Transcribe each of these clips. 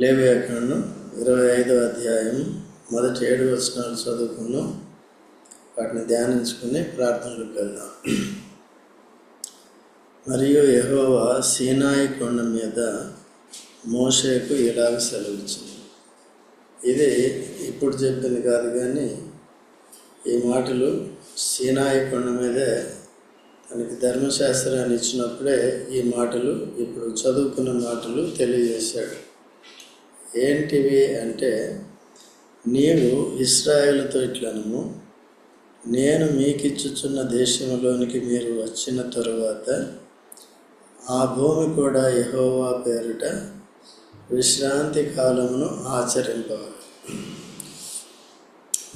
లేవ్యాఖండం ఇరవై ఐదవ అధ్యాయం మొదటి ఏడు వచనాలు చదువుకున్నాం. వాటిని ధ్యానించుకుని ప్రార్థనలకు వెళ్దాం మరియు యహోవా సీనాయి కొండ మీద మోషేకు ఇలాగ సెలవిచ్చింది. ఇది ఇప్పుడు చెప్పింది కాదు కానీ ఈ మాటలు సీనాయి కొండ మీదే తనకి ధర్మశాస్త్రాన్ని ఇచ్చినప్పుడే ఈ మాటలు ఇప్పుడు చదువుకున్న మాటలు తెలియజేశాడు. ఏంటివి అంటే నీవు ఇస్రాయేలుతో ఇట్లనము నేను మీకిచ్చుచున్న దేశంలోనికి మీరు వచ్చిన తరువాత ఆ భూమి కూడా యహోవా పేరిట విశ్రాంతి కాలమును ఆచరింపవాలి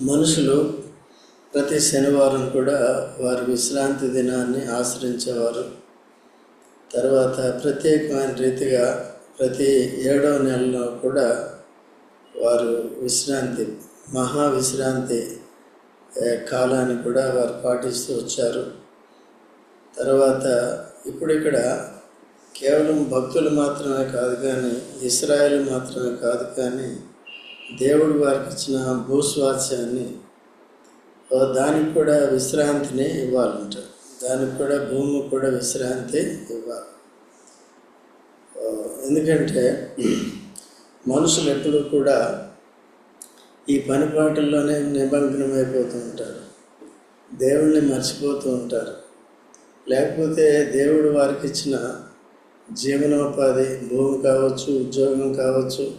మనుషులు ప్రతి శనివారం కూడా వారి విశ్రాంతి దినాన్ని ఆశ్రయించేవారు. తర్వాత ప్రత్యేకమైన రీతిగా ప్రతి ఏడవ నెలలో కూడా వారు విశ్రాంతి మహా విశ్రాంతి కాలాన్ని కూడా వారు పాటిస్తూ వచ్చారు. తర్వాత ఇప్పుడు ఇక్కడ కేవలం భక్తులు మాత్రమే కాదు కానీ ఇస్రాయల్ మాత్రమే కాదు కానీ దేవుడు వారికి ఇచ్చిన భూస్వాస్యాన్ని దానికి కూడా విశ్రాంతిని ఇవ్వాలంట. దానికి కూడా భూమి కూడా విశ్రాంతి ఇవ్వాలి. ఎందుకంటే మనుషులు ఎప్పుడూ కూడా ఈ పనిపాటల్లోనే నిమగ్నమైపోతూ ఉంటారు దేవుణ్ణి మర్చిపోతూ ఉంటారు. లేకపోతే దేవుడు వారికి ఇచ్చిన జీవనోపాధి భూమి కావచ్చు ఉద్యోగం కావచ్చు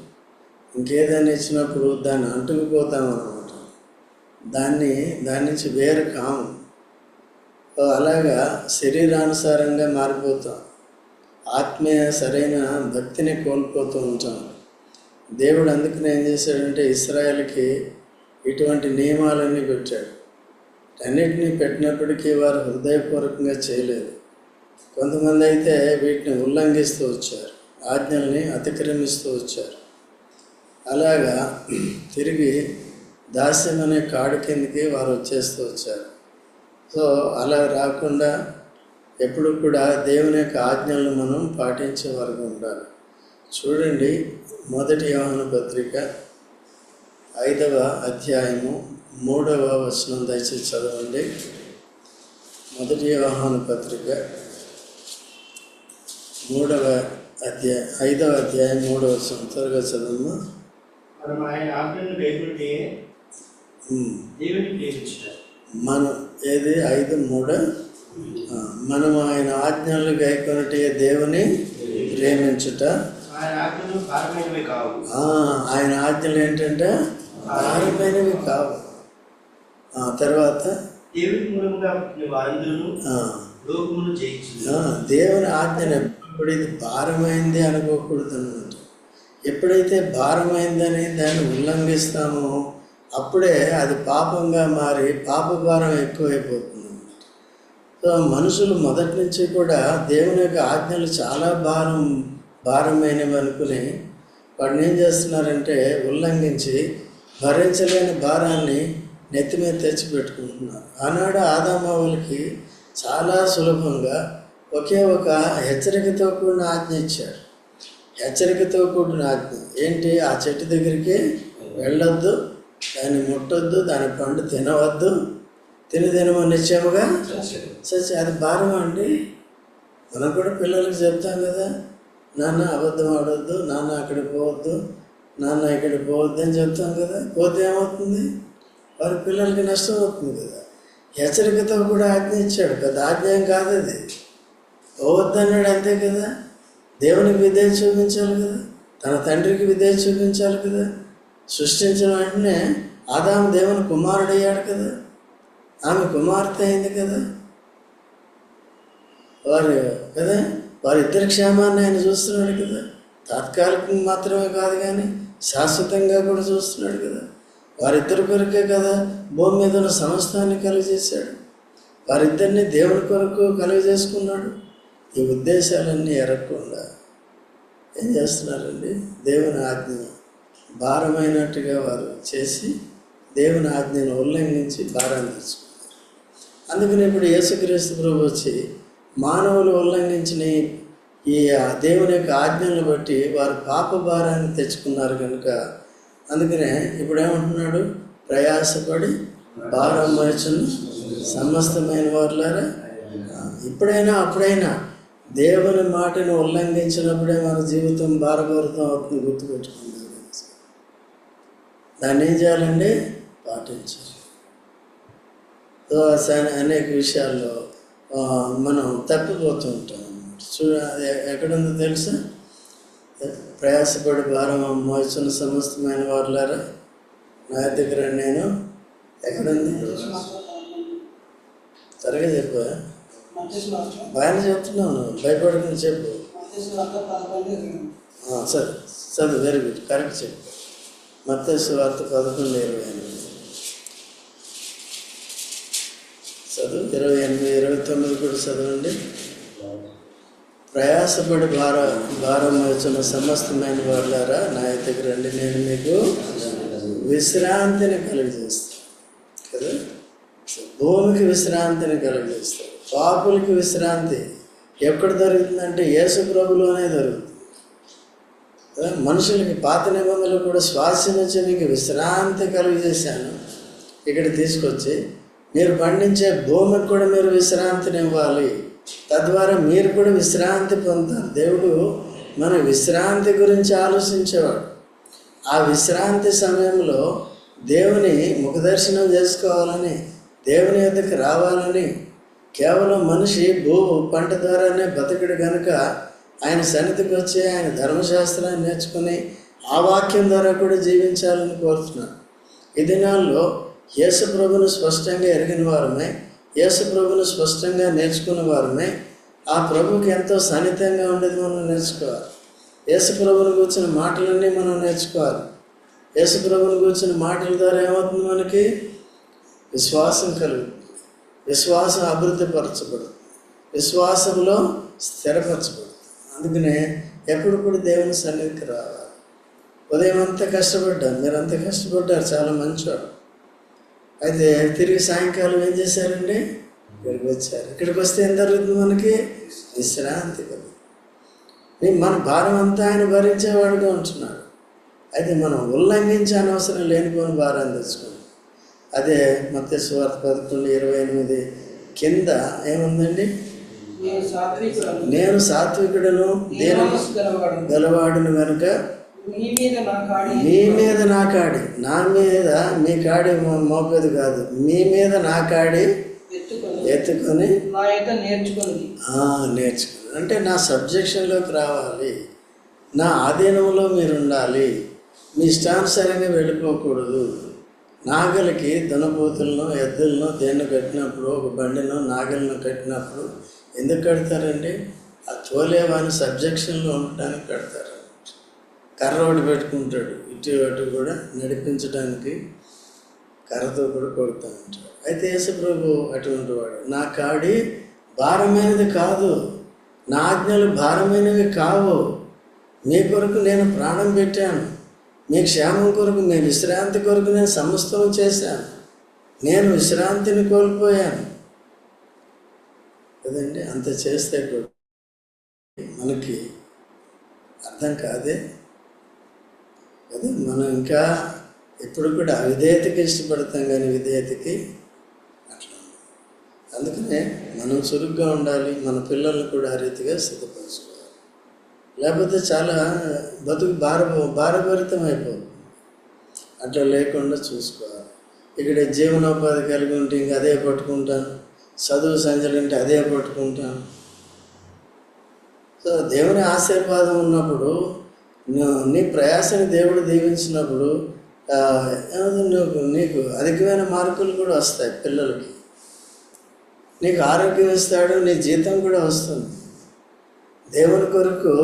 ఇంకేదైనా ఇచ్చినప్పుడు దాన్ని అంటుకుపోతామన్నమాట. దాన్ని దాని నుంచి వేరు కాము. అలాగా శరీరానుసారంగా మారిపోతాం. ఆత్మీయ సరైన భక్తిని కోల్పోతూ ఉంటాం. దేవుడు అందుకని ఏం చేశాడంటే ఇస్రాయల్కి ఇటువంటి నియమాలన్నీ పెట్టాడు. అన్నిటినీ పెట్టినప్పటికీ వారు హృదయపూర్వకంగా చేయలేదు. కొంతమంది అయితే వీటిని ఉల్లంఘిస్తూ వచ్చారు. ఆజ్ఞల్ని అతిక్రమిస్తూ వచ్చారు. అలాగా తిరిగి దాస్యం అనే కాడు కిందకి వారు వచ్చేస్తూ వచ్చారు. సో అలా రాకుండా ఎప్పుడు కూడా దేవుని యొక్క ఆజ్ఞలను మనం పాటించే వరకు ఉండాలి. చూడండి మొదటి యోహన పత్రిక ఐదవ అధ్యాయము మూడవ వచనం దయచేసి చదవండి. మొదటి యోహాను పత్రిక మూడవ అధ్యాయం ఐదవ అధ్యాయం మూడవ వచనం. త్వరగా చదవమ్మా. మనం ఏది? ఐదు మూడ? మనం ఆయన ఆజ్ఞలు గైకొనటి దేవుని ప్రేమించుట. ఆయన ఆజ్ఞలు భారమైనవి కావు. ఆ, ఆయన ఆజ్ఞలు ఏంటంటే భారమైనవి కావు. ఆ, తర్వాత దేవుని ఆజ్ఞను ఎప్పుడు ఇది భారమైంది అనుకోకూడదు అనమాట ఎప్పుడైతే భారమైందని దాన్ని ఉల్లంఘిస్తామో అప్పుడే అది పాపంగా మారి పాప భారం ఎక్కువైపోతుంది. మనుషులు మొదటి నుంచి కూడా దేవుని యొక్క ఆజ్ఞలు చాలా భారం భారమైనవి అనుకుని వాడిని ఏం చేస్తున్నారంటే ఉల్లంఘించి భరించలేని భారాన్ని నెత్తి మీద తెచ్చి పెట్టుకుంటున్నారు. ఆనాడు ఆదామావులకి చాలా సులభంగా ఒకే ఒక హెచ్చరికతో కూడిన ఆజ్ఞ ఇచ్చాడు హెచ్చరికతో కూడిన ఆజ్ఞ. ఏంటి? ఆ చెట్టు దగ్గరికి వెళ్ళొద్దు దాన్ని ముట్టొద్దు దాని పండు తినవద్దు తినమని నిశ్చయముగా సచి అది భారం అండి? మనం కూడా పిల్లలకి చెప్తాం కదా నాన్న అబద్ధం ఆడొద్దు నాన్న అక్కడికి పోవద్దు నాన్న ఇక్కడికి పోవద్దు అని చెప్తాం కదా. పోతే ఏమవుతుంది? వారి పిల్లలకి నష్టం అవుతుంది కదా. హెచ్చరికతో కూడా ఆజ్ఞ ఇచ్చాడు. పెద్ద ఆజ్ఞ కాదు అది. పోవద్దు అన్నాడు అంతే కదా. దేవునికి విధేయ చూపించాలి కదా. తన తండ్రికి విధేయ చూపించాలి కదా. సృష్టించిన వెంటనే ఆదాము దేవుని కుమారుడయ్యాడు కదా. ఆమె కుమార్తె అయింది కదా. వారు కదా వారిద్దరి క్షేమాన్ని ఆయన చూస్తున్నాడు కదా. తాత్కాలికం మాత్రమే కాదు కానీ శాశ్వతంగా కూడా చూస్తున్నాడు కదా. వారిద్దరి కొరకే కదా భూమి మీద ఉన్న సమస్తాన్ని కలుగజేశాడు. వారిద్దరిని దేవుడి కొరకు కలుగజేసుకున్నాడు. ఈ ఉద్దేశాలన్నీ ఎరగకుండా ఏం చేస్తున్నారండి? దేవుని ఆజ్ఞ భారమైనట్టుగా వారు చేసి దేవుని ఆజ్ఞను ఉల్లంఘించి భారాన్ని తెచ్చుకున్నారు. అందుకని ఇప్పుడు యేసుక్రీస్తు ప్రభు వచ్చి మానవులు ఉల్లంఘించిన ఈ దేవుని యొక్క ఆజ్ఞలను బట్టి వారు పాప భారాన్ని తెచ్చుకున్నారు కనుక అందుకనే ఇప్పుడు ఏమంటున్నాడు? ప్రయాసపడి భారం మోచును సమస్తమైన వారులారా? ఇప్పుడైనా అప్పుడైనా దేవుని మాటను ఉల్లంఘించినప్పుడే మన జీవితం భారభరితం అవుతుంది గుర్తుపెట్టుకుందాం. దాన్ని ఏం చేయాలండి? పాటించాలి. అనేక విషయాల్లో మనం తప్పిపోతూ ఉంటాం అన్నమాట. చూ ఎక్కడుందో తెలుసా? ప్రయాసపడి భారం మోస్తున్న సమస్తమైన వారులారా నా దగ్గర నేను ఎక్కడుంది? త్వరగా చెప్పు బాగానే చెప్తున్నాను. భయపడకుండా చెప్పు. సరే. సరే వెరీ గుడ్ కరెక్ట్ చెప్పు. మత్స్సు వార్త పదకొండు ఇరవై ఎనిమిది. చదువు. ఇరవై ఎనిమిది ఇరవై తొమ్మిది కూడా చదవండి. ప్రయాసపడి భార భారం వచ్చిన సమస్తమైన వాళ్ళారా నా దగ్గర రండి. నేను మీకు విశ్రాంతిని కలుగజేస్తాను కదా? భూమికి విశ్రాంతిని కలుగజేస్తాను పాపులకి విశ్రాంతి ఎక్కడ దొరుకుతుందంటే యేసు ప్రభులోనే దొరుకుతుంది. మనుషులకి పాత నిబంధనలు కూడా స్వాస్యం వచ్చి మీకు విశ్రాంతి కలుగజేశాను. ఇక్కడ తీసుకొచ్చి మీరు పండించే భూమికి కూడా మీరు విశ్రాంతిని ఇవ్వాలి తద్వారా మీరు కూడా విశ్రాంతి పొందుతారు. దేవుడు మన విశ్రాంతి గురించి ఆలోచించేవాడు. ఆ విశ్రాంతి సమయంలో దేవుని ముఖదర్శనం చేసుకోవాలని దేవుని యొక్కకి రావాలని కేవలం మనిషి భూ పంట ద్వారానే బతకడు కనుక ఆయన సన్నిధికి వచ్చి ఆయన ధర్మశాస్త్రాన్ని నేర్చుకుని ఆ వాక్యం ద్వారా కూడా జీవించాలని కోరుతున్నాను ఈ దినాల్లో యేసు ప్రభును స్పష్టంగా ఎరిగిన వారమే యేసు ప్రభును స్పష్టంగా నేర్చుకున్న వారమే ఆ ప్రభుకి ఎంతో సన్నిహితంగా ఉండేది మనం నేర్చుకోవాలి. యేసు ప్రభుని కూర్చున్న మాటలన్నీ మనం నేర్చుకోవాలి. యేసు ప్రభుని కూర్చున్న మాటల ద్వారా ఏమవుతుంది మనకి? విశ్వాసం కలుగుతుంది. విశ్వాసం అభివృద్ధిపరచబడుతుంది. విశ్వాసంలో స్థిరపరచబడు అందుకనే ఎప్పుడు కూడా దేవుని సన్నిధికి రావాలి. ఉదయం అంతా కష్టపడ్డాను మీరు అంత కష్టపడ్డారు? చాలా మంచివాడు అయితే తిరిగి సాయంకాలం ఏం చేశారండి? ఇక్కడికి వచ్చారు. ఇక్కడికి వస్తే ఏం జరుగుతుంది మనకి? విశ్రాంతి కలుగుతుంది మన భారం అంతా ఆయన భరించేవాడుగా ఉంటున్నాడు. అయితే మనం ఉల్లంఘించే అనవసరం లేనిపోని భారాన్ని తెచ్చుకోండి అదే మత్స్య సువార్త పదకొండు ఇరవై ఎనిమిది కింద ఏముందండి? నేను సాత్వికుడను. నేను సాత్వికుడను దేని గలవాడను. కనుక నా మీ మీద నా కాడి. నా మీద మీ కాడి మోపేది కాదు. మీ మీద నా కాడి ఎత్తుకొని నేర్చుకొని. నేర్చుకుని. అంటే నా సబ్జెక్షన్లోకి రావాలి. నా ఆధీనంలో మీరు ఉండాలి మీ ఇష్టానుసారంగా వెళ్ళిపోకూడదు. నాగలికి దునపోతులను ఎద్దులను దేన్ని కట్టినప్పుడు ఒక బండిను నాగలను కట్టినప్పుడు ఎందుకు కడతారండి? ఆ తోలేవాని సబ్జెక్షన్లో ఉండటానికి కడతారు. కర్ర ఒకటి పెట్టుకుంటాడు. ఇటు అటు కూడా నడిపించడానికి కర్రతో కూడా కొడుతూ ఉంటాడు. అయితే యేసుప్రభు అటువంటి వాడు నా కాడి భారమైనది కాదు నా ఆజ్ఞలు భారమైనవి కావు. మీ కొరకు నేను ప్రాణం పెట్టాను. మీ క్షేమం కొరకు మీ విశ్రాంతి కొరకు నేను సమస్తం చేశాను. నేను విశ్రాంతిని కోల్పోయాను. కదండి? అంత చేస్తే కూడా మనకి అర్థం కాదే? అది మనం ఇంకా ఎప్పుడు కూడా అవిధేయతకి ఇష్టపడతాం కానీ విధేయతకి అట్లా అందుకనే మనం చురుగ్గా ఉండాలి మన పిల్లల్ని కూడా ఆ రీతిగా సిద్ధపరచుకోవాలి. లేకపోతే చాలా బతుకు భార భారభరితం అయిపోతుంది అట్లా లేకుండా చూసుకోవాలి. ఇక్కడ జీవనోపాధి కలిగి ఉంటే ఇంక అదే పట్టుకుంటాను చదువు సంజలు ఉంటే అదే పట్టుకుంటాను సో దేవుని ఆశీర్వాదం ఉన్నప్పుడు నీ ప్రయాసని దేవుడు దీవించినప్పుడు నీకు నీకు అధికమైన మార్కులు కూడా వస్తాయి పిల్లలకి. నీకు ఆరోగ్యం ఇస్తాడు నీ జీతం కూడా వస్తుంది. దేవుని కొరకు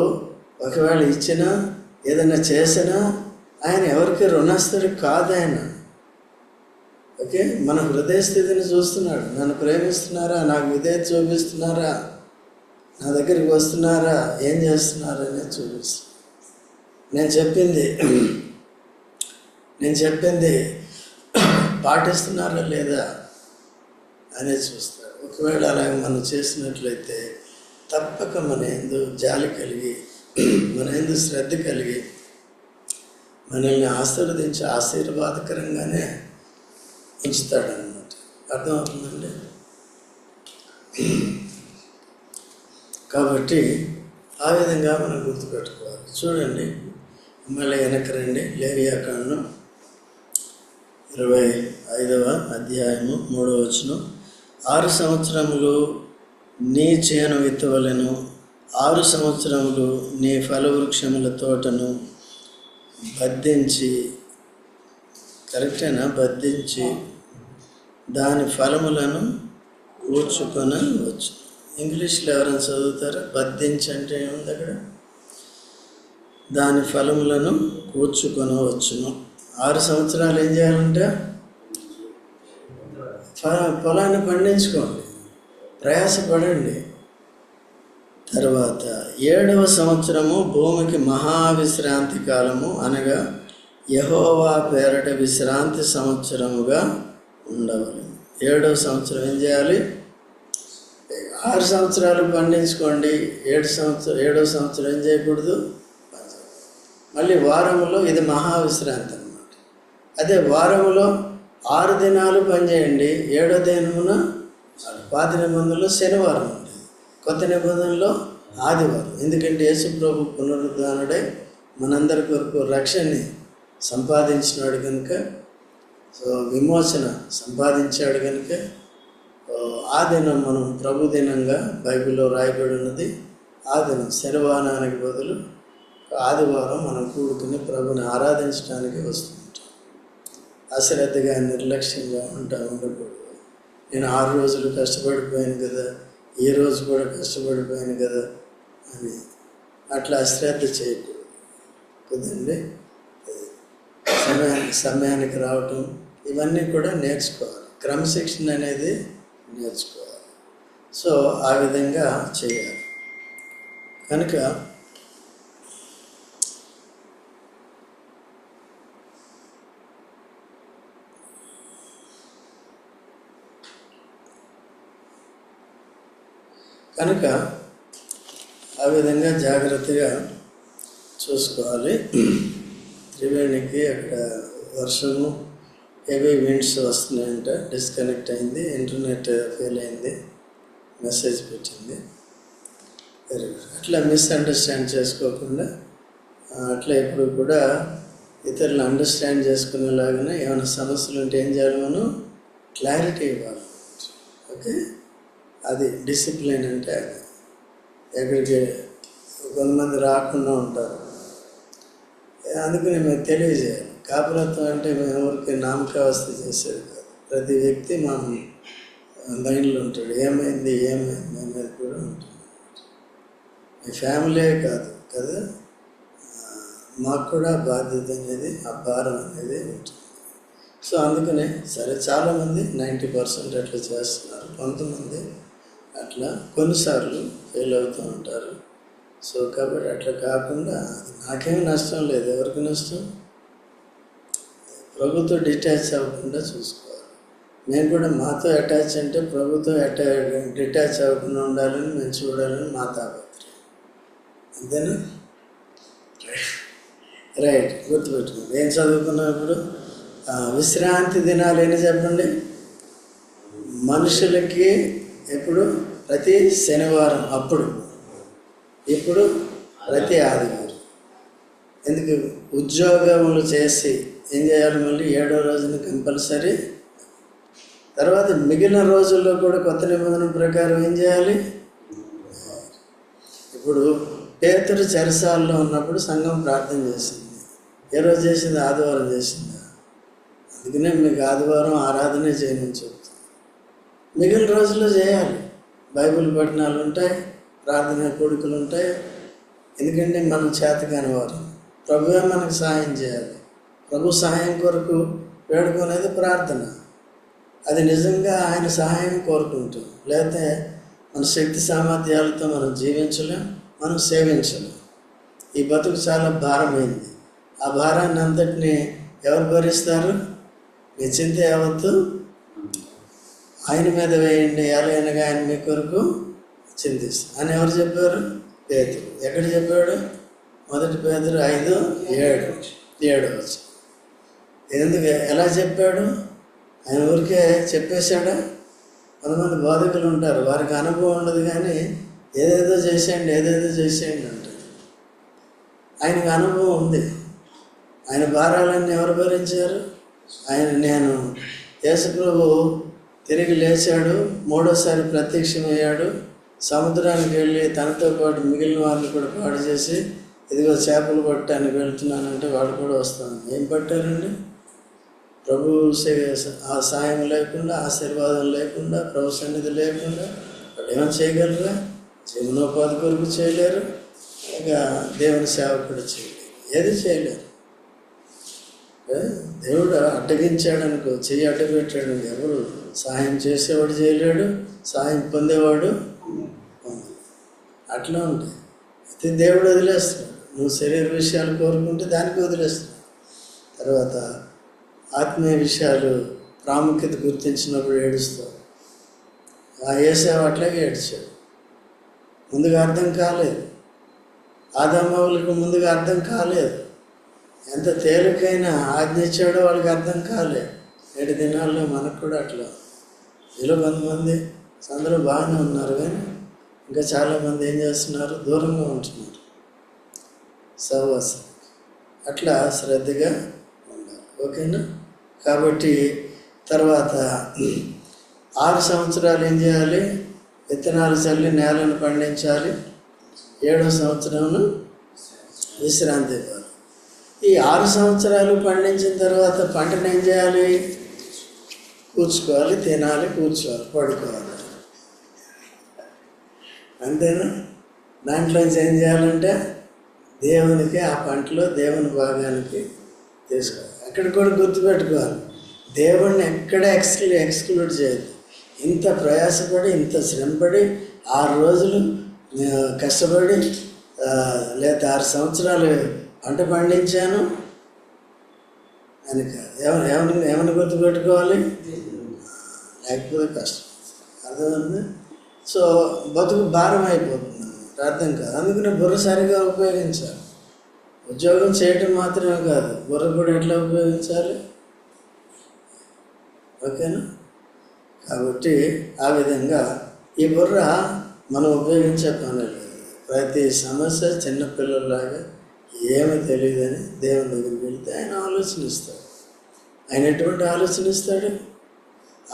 ఒకవేళ ఇచ్చినా ఏదైనా చేసినా ఆయన ఎవరికి రుణస్తుడు కాదు ఆయన. ఓకే? మన హృదయ స్థితిని చూస్తున్నాడు. నన్ను ప్రేమిస్తున్నారా? నాకు విధేయత చూపిస్తున్నారా? నా దగ్గరికి వస్తున్నారా? ఏం చేస్తున్నారా అనేది చూపిస్తాను నేను చెప్పింది నేను చెప్పింది పాటిస్తున్నారా లేదా అనేది చూస్తారు ఒకవేళ అలాగ మనం చేసినట్లయితే తప్పక మన ఎందు జాలి కలిగి మన ఎందు శ్రద్ధ కలిగి మనల్ని ఆశీర్వదించి ఆశీర్వాదకరంగానే ఉంచుతాడనమాట అర్థమవుతుందండి? కాబట్టి ఆ విధంగా మనం గుర్తుపెట్టుకోవాలి. చూడండి మళ్ళీ వెనక్కి రండి. లేవియాకాండం ఇరవై ఐదవ అధ్యాయము మూడవ వచనం. ఆరు సంవత్సరములు నీ చేను విత్తవలను. ఆరు సంవత్సరములు నీ ఫలవృక్షముల తోటను బద్దించి కరెక్టేనా? బద్దించి దాని ఫలములను కూర్చుకొనవచ్చు ఇంగ్లీష్లో ఎవరైనా చదువుతారా? బద్దించి అంటే ఏముంది అక్కడ? దాని ఫలములను కూర్చుకొనవచ్చును. ఆరు సంవత్సరాలు ఏం చేయాలంటే ఫ- పొలాన్ని పండించుకోండి. ప్రయాసపడండి. తర్వాత ఏడవ సంవత్సరము భూమికి మహావిశ్రాంతి కాలము అనగా యహోవా పేరట విశ్రాంతి సంవత్సరముగా ఉండవాలి ఏడవ సంవత్సరం ఏం చేయాలి? ఆరు సంవత్సరాలు పండించుకోండి. ఏడు సంవత్సరం ఏడవ సంవత్సరం ఏం చేయకూడదు? మళ్ళీ వారములో ఇది మహావిశ్రాంతి అనమాట అదే వారంలో ఆరు దినాలు పనిచేయండి ఏడో దినమున పాత నిబంధనలో శనివారం ఉంటుంది. కొత్త నిబంధనలో ఆదివారం. ఎందుకంటే యేసుప్రభు పునరుద్ధానుడే మనందరి కొరకు రక్షణని సంపాదించినాడు కనుక సో విమోచన సంపాదించాడు కనుక ఆ దినం మనం ప్రభు దినంగా బైబిల్లో రాయబడి ఉన్నది. ఆ దినం శనివారానికి బదులు ఆదివారం మనం కూడుకుని ప్రభుని ఆరాధించడానికి వస్తుంటాం. అశ్రద్ధగా నిర్లక్ష్యంగా ఉంటా ఉండకూడదు నేను ఆరు రోజులు కష్టపడిపోయాను కదా ఈ రోజు కూడా కష్టపడిపోయాను కదా అని అట్లా అశ్రద్ధ చేయకూడదు. కదండి? సమయానికి సమయానికి రావటం ఇవన్నీ కూడా నేర్చుకోవాలి. క్రమశిక్షణ అనేది నేర్చుకోవాలి. సో ఆ విధంగా చేయాలి. కనుక కనుక ఆ విధంగా జాగ్రత్తగా చూసుకోవాలి. త్రివేణికి అక్కడ వర్షము హెవీ విండ్స్ వస్తున్నాయంట. డిస్కనెక్ట్ అయింది. ఇంటర్నెట్ ఫెయిల్ అయింది. మెసేజ్ పెట్టింది. వెరీ గుడ్ అట్లా మిస్అండర్స్టాండ్ చేసుకోకుండా అట్లా ఎప్పుడు కూడా ఇతరులు అండర్స్టాండ్ చేసుకునేలాగానే ఏమైనా సమస్యలు ఉంటే ఏం చేయాలి మనం? క్లారిటీ ఇవ్వాలి. ఓకే అది డిసిప్లిన్ అంటే అది ఎక్కడికి కొంతమంది రాకుండా ఉంటారు. అందుకని మేము తెలియజేయాలి. కాపురత్వం అంటే మేము ఎవరికి నామకావస్థ చేసేది కాదు. ప్రతి వ్యక్తి మా లైన్లో ఉంటాడు. ఏమైంది ఏమైంది అనేది కూడా ఉంటుంది. మీ ఫ్యామిలీ కాదు కదా? మాకు కూడా బాధ్యత అనేది ఆ భారం అనేది ఉంటుంది. సో అందుకనే సరే చాలామంది నైంటీ పర్సెంట్ అట్లా చేస్తున్నారు. కొంతమంది అట్లా కొన్నిసార్లు ఫెయిల్ అవుతూ ఉంటారు. సో కాబట్టి అట్లా కాకుండా అది నాకేమీ నష్టం లేదు. ఎవరికి నష్టం? ప్రభుత్వం డిటాచ్ అవ్వకుండా చూసుకోవాలి. మేము కూడా మాతో అటాచ్ అంటే ప్రభుత్వం అటా డిటాచ్ అవ్వకుండా ఉండాలని మేము చూడాలని మా తాపత్రయం. అంతేనా? రైట్. గుర్తుపెట్టుకోండి. ఏం చదువుకున్నాం ఇప్పుడు విశ్రాంతి దినాలు ఏంటి చెప్పండి? మనుషులకి ఎప్పుడు? ప్రతి శనివారం అప్పుడు ఇప్పుడు ప్రతి ఆదివారం. ఎందుకు? ఉద్యోగములు చేసి ఏం చేయాలి మళ్ళీ? ఏడో రోజున కంపల్సరీ. తర్వాత మిగిలిన రోజుల్లో కూడా కొత్త నిబంధన ప్రకారం ఏం చేయాలి? ఇప్పుడు పేతురు చెరసాల్లో ఉన్నప్పుడు సంఘం ప్రార్థన చేసింది. ఏ రోజు చేసింది? ఆదివారం చేసిందా? అందుకనే మీకు ఆదివారం ఆరాధనే చేయమని చెప్తాను మిగిలిన రోజుల్లో చేయాలి. బైబిల్ పఠనాలు ఉంటాయి ప్రార్థన కొడుకులు ఉంటాయి. ఎందుకంటే మనం చేత కానివారు ప్రభువే మనకు సహాయం చేయాలి. ప్రభు సహాయం కొరకు వేడుకునేది ప్రార్థన. అది నిజంగా ఆయన సహాయం కోరుకుంటాం లేకపోతే మన శక్తి సామర్థ్యాలతో మనం జీవించలేం మనం సేవించలేం. ఈ బతుకు చాలా భారమైంది. ఆ భారాన్ని అంతటినీ ఎవరు భరిస్తారు? నిశ్చింత యావత్తు ఆయన మీద వేయండి ఎలాగనగా ఆయన మీ కొరకు చింతిస్తాను అని ఎవరు చెప్పారు? పేదరు ఎక్కడ చెప్పాడు? మొదటి పేదరు ఐదు ఏడు. ఏడు వచ్చి. ఎందుకు? ఎలా చెప్పాడు? ఆయన ఊరికే చెప్పేశాడా? కొంతమంది బోధకులు ఉంటారు వారికి అనుభవం ఉండదు కానీ ఏదేదో చేసేయండి ఏదేదో చేసేయండి అంటారు. ఆయనకు అనుభవం ఉంది. ఆయన భారాలన్నీ ఎవరు భరించారు? ఆయన నేను. యేసుప్రభు తిరిగి లేచాడు. మూడోసారి ప్రత్యక్షమయ్యాడు. సముద్రానికి వెళ్ళి తనతో పాటు మిగిలిన వాళ్ళని కూడా పాడు చేసి ఇదిగో చేపలు పట్టడానికి వెళ్తున్నానంటే వాడు కూడా వస్తాను ఏం పట్టారండి? ప్రభు సే- ఆ సాయం లేకుండా ఆశీర్వాదం లేకుండా ప్రభు సన్నిధి లేకుండా వాళ్ళు ఏమైనా చేయగలరా? జీవనోపాధి కొరకు చేయలేరు. ఇక దేవుని సేవ కూడా చేయలేరు ఏది చేయలేరు దేవుడు అడ్డగించాడు అనుకో చెయ్యి అడ్డపెట్టాడు ఎవరు సహాయం చేసేవాడు చేయలేడు సహాయం పొందేవాడు అట్లా ఉంటాయి అయితే దేవుడు వదిలేస్తున్నాడు. నువ్వు శరీర విషయాలు కోరుకుంటే దానికి వదిలేస్తున్నాడు. తర్వాత ఆత్మీయ విషయాలు ప్రాముఖ్యత గుర్తించినప్పుడు ఏడుస్తావు ఆ వేసేవా అట్లాగే ఏడ్చాడు. ముందుగా అర్థం కాలేదు. ఆదమ్మవులకు ముందుగా అర్థం కాలేదు. ఎంత తేలికైన ఆజ్ఞ ఇచ్చాడో వాళ్ళకి అర్థం కాలేదు నేటి దినాల్లో మనకు కూడా అట్లా. ఇలా కొంతమంది అందరూ బాగానే ఉన్నారు కానీ ఇంకా చాలామంది ఏం చేస్తున్నారు? దూరంగా ఉంటున్నారు. సహవాసం. అట్లా శ్రద్ధగా ఉండాలి. ఓకేనా? కాబట్టి తర్వాత ఆరు సంవత్సరాలు ఏం చేయాలి? విత్తనాలు చల్లి నేలను పండించాలి. ఏడో సంవత్సరంను విశ్రాంతి ఇవ్వాలి. ఈ ఆరు సంవత్సరాలు పండించిన తర్వాత పంటను ఏం చేయాలి? కూర్చుకోవాలి తినాలి కూర్చోవాలి పడుకోవాలి. అంతేనా? దాంట్లో ఏం చేయాలంటే దేవునికి ఆ పంటలో దేవుని భాగానికి తీసుకోవాలి. అక్కడ కూడా గుర్తుపెట్టుకోవాలి. దేవుణ్ణి ఎక్కడ ఎక్స్క్లూ ఎక్స్క్లూడ్ చేయదు ఇంత ప్రయాసపడి ఇంత శ్రమపడి ఆరు రోజులు కష్టపడి లేదా ఆరు సంవత్సరాలు పంట పండించాను. అని కాదు. ఏమని ఏమని ఏమని గుర్తుపెట్టుకోవాలి? లేకపోతే కష్టం. అర్థమైంది? సో బతుకు భారం అయిపోతుంది. అర్థం కాదు. అందుకని బుర్ర సరిగా ఉపయోగించాలి. ఉద్యోగం చేయటం మాత్రమే కాదు. బుర్ర కూడా ఎట్లా ఉపయోగించాలి? ఓకేనా? కాబట్టి ఆ విధంగా ఈ బుర్ర మనం ఉపయోగించే పని లేదు ప్రతి సమస్య చిన్నపిల్లలాగా ఏమీ తెలియదని దేవుని దగ్గరికి వెళ్తే ఆయన ఆలోచన ఇస్తాడు ఆయన ఎటువంటి ఆలోచన ఇస్తాడు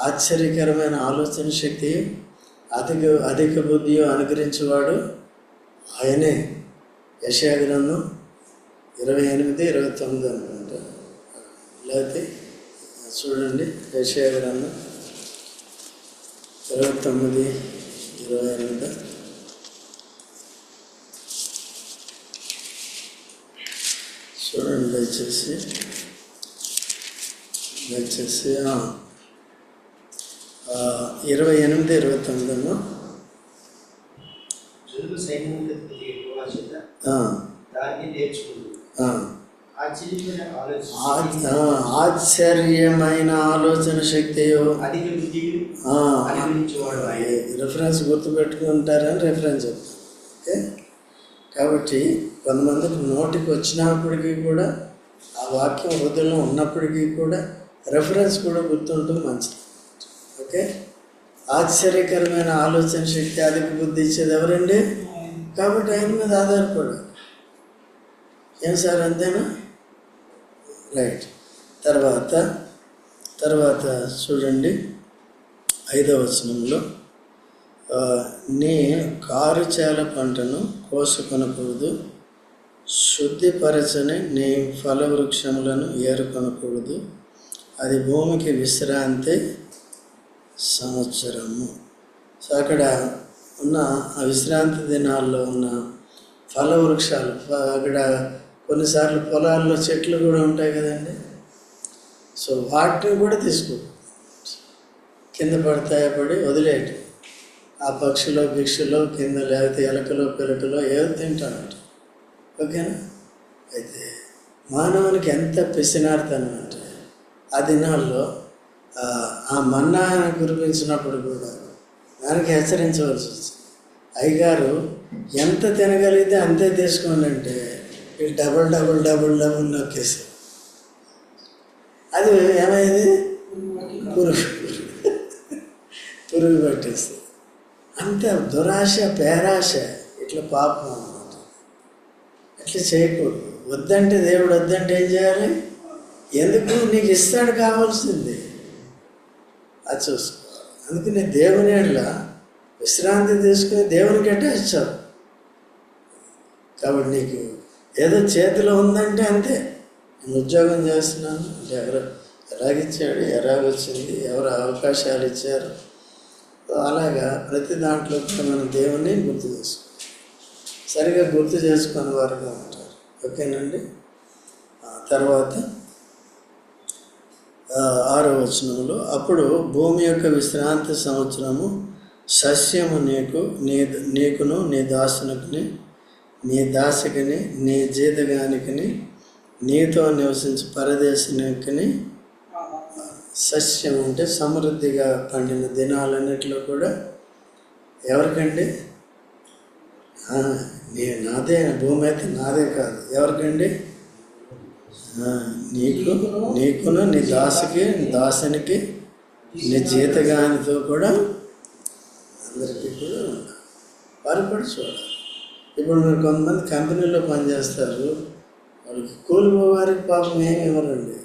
ఆశ్చర్యకరమైన ఆలోచన శక్తి అధిక అధిక బుద్ధి అనుగ్రహించేవాడు ఆయనే. యశాగ్రంథం ఇరవై ఎనిమిది ఇరవై తొమ్మిది అనుకుంటా. లేకపోతే చూడండి యశాగ్రంథం ఇరవై తొమ్మిది ఇరవై ఎనిమిది. చూడండి దయచేసి. దయచేసి ఇరవై ఎనిమిది ఇరవై తొమ్మిది అమ్మా జనులు సైన్యం ఎక్కువ చేత ఆ, దాన్ని నేర్చుకుంది. ఆ. ఆశ్చర్యమైన ఆలోచన ఆయన. రిఫరెన్స్ గుర్తుపెట్టుకుంటారని రిఫరెన్స్ చెప్తాను ఓకే. కాబట్టి కొంతమందికి నోటికి వచ్చినప్పటికీ కూడా ఆ వాక్యం హృదయంలో ఉన్నప్పటికీ కూడా రెఫరెన్స్ కూడా గుర్తుండటం మంచిది. ఓకే? ఆశ్చర్యకరమైన ఆలోచన శక్తి అధిక బుద్ధి ఇచ్చేది ఎవరండి? కాబట్టి ఆయన మీద ఆధారపడు ఏం సార్ అంతేనా? రైట్. తర్వాత తర్వాత చూడండి. ఐదవ వచనంలో. నీ కారుచేల పంటను కోసుకొనకూడదు. శుద్ధిపరచని నీ ఫలవృక్షములను ఏరుకొనకూడదు. అది భూమికి విశ్రాంతి సంవత్సరము. సో అక్కడ ఉన్న ఆ విశ్రాంతి దినాల్లో ఉన్న ఫల వృక్షాలు అక్కడ కొన్నిసార్లు పొలాల్లో చెట్లు కూడా ఉంటాయి కదండి. సో వాటిని కూడా తీసుకో. కింద పడతాయి పడి వదిలేయటం. ఆ పక్షులు భిక్షులు కింద లేకపోతే ఎలకలు పిలకలు ఏదో తింటానంట ఓకేనా? అయితే మానవునికి ఎంత పిసినార్తనం అంటే ఆ దినాల్లో ఆ, మన్నా కురిపించినప్పుడు కూడా దానికి హెచ్చరించవలసి వచ్చింది. అయ్యగారు ఎంత తినగలిగితే అంతే తీసుకోండి అంటే ఈ డబుల్ డబుల్ డబుల్ డబుల్ నొక్కేసి. అది ఏమైంది? పురుగు. పురుగు పట్టేస్తుంది అంతే దురాశ పేరాశ ఇట్లా పాపం అనమాట అట్లా చేయకూడదు. వద్దంటే దేవుడు వద్దంటే ఏం చేయాలి? ఎందుకు నీకు ఇస్తాడు కావాల్సింది? అది చూసుకోవాలి. అందుకని దేవుని ఎట్లా విశ్రాంతి తీసుకుని దేవునికి ఇచ్చావు కాబట్టి నీకు ఏదో చేతిలో ఉందంటే అంతే. నేను ఉద్యోగం చేస్తున్నాను. అంటే ఎవరు ఎలాగిచ్చాడు ఎలాగొచ్చింది ఎవరు అవకాశాలు ఇచ్చారు. అలాగా ప్రతి దాంట్లో కూడా మనం దేవుణ్ణి గుర్తు చేసుకోవాలి సరిగా గుర్తు చేసుకుని వారుగా ఉంటారు. ఓకేనండి? తర్వాత ఆరో వచనంలో అప్పుడు భూమి యొక్క విశ్రాంతి సంవత్సరము సస్యము నీకు నీ నీకును నీ దాసునికిని నీ దాసికిని నీ జీతగానికిని నీతో నివసించే పరదేశినికిని సస్యం అంటే సమృద్ధిగా పండిన దినాలన్నిటిలో కూడా ఎవరికండి? నేను నాదే భూమి అయితే నాదే కాదు. ఎవరికండి? నీకు నీకును నీ దాసుకి నీ దాసునికి నీ జీతగానితో కూడా అందరికీ కూడా ఉండాలి వారు కూడా చూడాలి. ఇప్పుడు మీరు కొంతమంది కంపెనీలో పనిచేస్తారు. వాళ్ళకి కూలిపోవారికి పాపం ఏమి ఇవ్వరండి.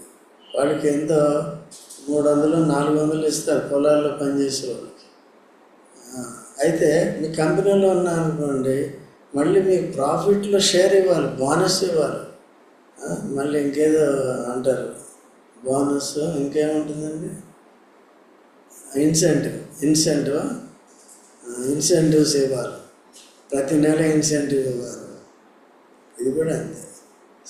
వాళ్ళకి ఎంతో మూడు వందలు నాలుగు వందలు ఇస్తారు పొలాల్లో పనిచేసే వాళ్ళకి. అయితే మీ కంపెనీలో ఉన్నా అనుకోండి మళ్ళీ మీకు ప్రాఫిట్లో షేర్ ఇవ్వాలి బోనస్ ఇవ్వాలి. మళ్ళీ ఇంకేదో అంటారు. బోనస్ ఇంకేముంటుందండి? ఇన్సెంటివ్ ఇన్సెంటివ్ ఇన్సెంటివ్స్ ఇవ్వాలి. ప్రతి నెల ఇన్సెంటివ్ ఇవ్వాలి. ఇది కూడా అంతే.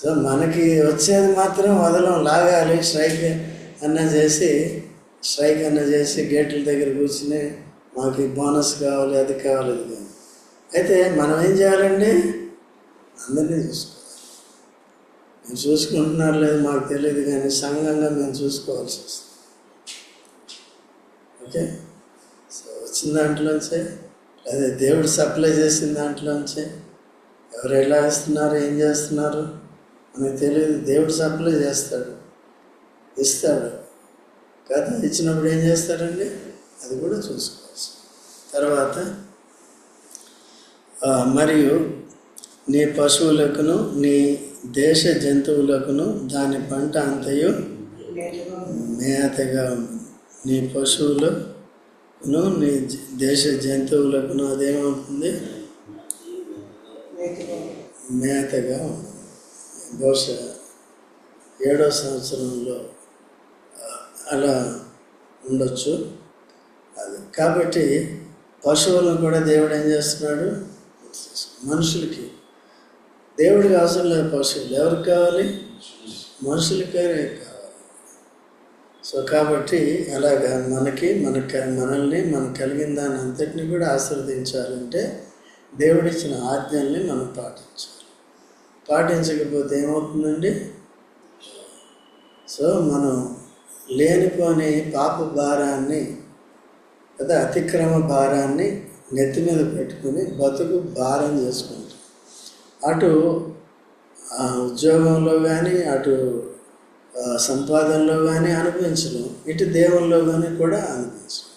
సో మనకి వచ్చేది మాత్రం వదలం లాగాలి స్ట్రైక్ అన్న చేసి స్ట్రైక్ అన్న చేసి గేట్ల దగ్గర కూర్చుని మాకు ఈ బోనస్ కావాలి అది కావాలి ఇది కావాలి. అయితే మనం ఏం చేయాలండి? అందరినీ చూసుకోవాలి. మేము చూసుకుంటున్నారు లేదు మాకు తెలియదు కానీ సంఘంగా మేము చూసుకోవాల్సి వస్తుంది. ఓకే? సో వచ్చిన దాంట్లోంచే లేదా దేవుడు సప్లై చేసిన దాంట్లోంచే ఎవరు ఎలా ఇస్తున్నారు ఏం చేస్తున్నారు మనకు తెలియదు. దేవుడు సప్లై చేస్తాడు. ఇస్తాడు. కథ ఇచ్చినప్పుడు ఏం చేస్తాడండి? అది కూడా చూసుకోవచ్చు. తర్వాత మరియు నీ పశువులకును నీ దేశ జంతువులకును దాని పంట అంతయు మేతగా నీ పశువులకును నీ దేశ జంతువులకును అదేమవుతుంది మేతగా బహుశా ఏడో సంవత్సరంలో అలా ఉండొచ్చు. అది కాబట్టి పశువులను కూడా దేవుడు ఏం చేస్తున్నాడు? మనుషులకి దేవుడికి అవసరం లేదు పశువులు ఎవరికి కావాలి? మనుషులకే కావాలి. సో కాబట్టి అలాగా మనకి మన మనల్ని మనకు కలిగిన దాని అంతటిని కూడా ఆశీర్వదించాలంటే దేవుడిచ్చిన ఆజ్ఞల్ని మనం పాటించాలి. పాటించకపోతే ఏమవుతుందండి? సో మనం లేనిపోని పాప భారాన్ని లేదా అతిక్రమ భారాన్ని నెత్తి మీద పెట్టుకుని బతుకు భారం చేసుకుంటాం. అటు ఉద్యోగంలో కానీ అటు సంపాదనలో కానీ అనిపించడం ఇటు దేవుల్లో కానీ కూడా అనిపించడం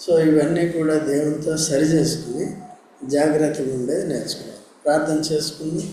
సో ఇవన్నీ కూడా దేవునితో సరి చేసుకుని జాగ్రత్తగా ఉండేది నేర్చుకోవాలి. ప్రార్థన చేసుకుని